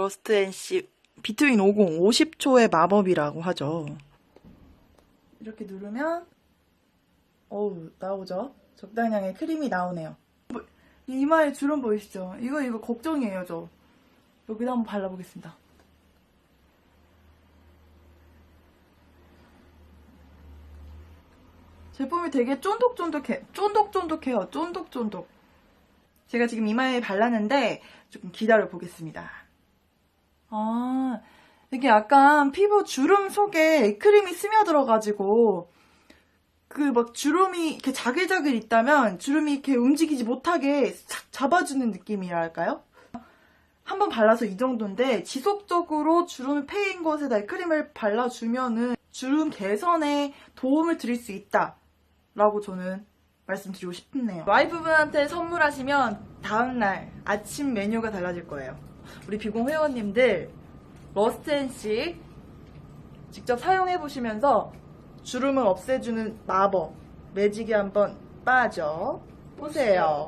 러스트 NC 비트윈 50 50초의 마법이라고 하죠. 이렇게 누르면 어우 나오죠? 적당량의 크림이 나오네요. 뭐, 이마에 주름 보이시죠? 이거 이거 걱정이에요 저. 여기다 한번 발라보겠습니다. 제품이 되게 쫀득쫀득해. 쫀득쫀득해요. 쫀득쫀득. 제가 지금 이마에 발랐는데 조금 기다려 보겠습니다. 아, 이게 약간 피부 주름 속에 크림이 스며들어가지고 그 막 주름이 이렇게 자글자글 있다면 주름이 이렇게 움직이지 못하게 싹 잡아주는 느낌이랄까요? 한번 발라서 이 정도인데 지속적으로 주름이 패인 곳에다 이 크림을 발라주면은 주름 개선에 도움을 드릴 수 있다. 라고 저는 말씀드리고 싶네요. 와이프분한테 선물하시면 다음날 아침 메뉴가 달라질 거예요. 우리 비공 회원님들 러스트앤씨 직접 사용해 보시면서 주름을 없애주는 마법 매직에 한번 빠져 보세요.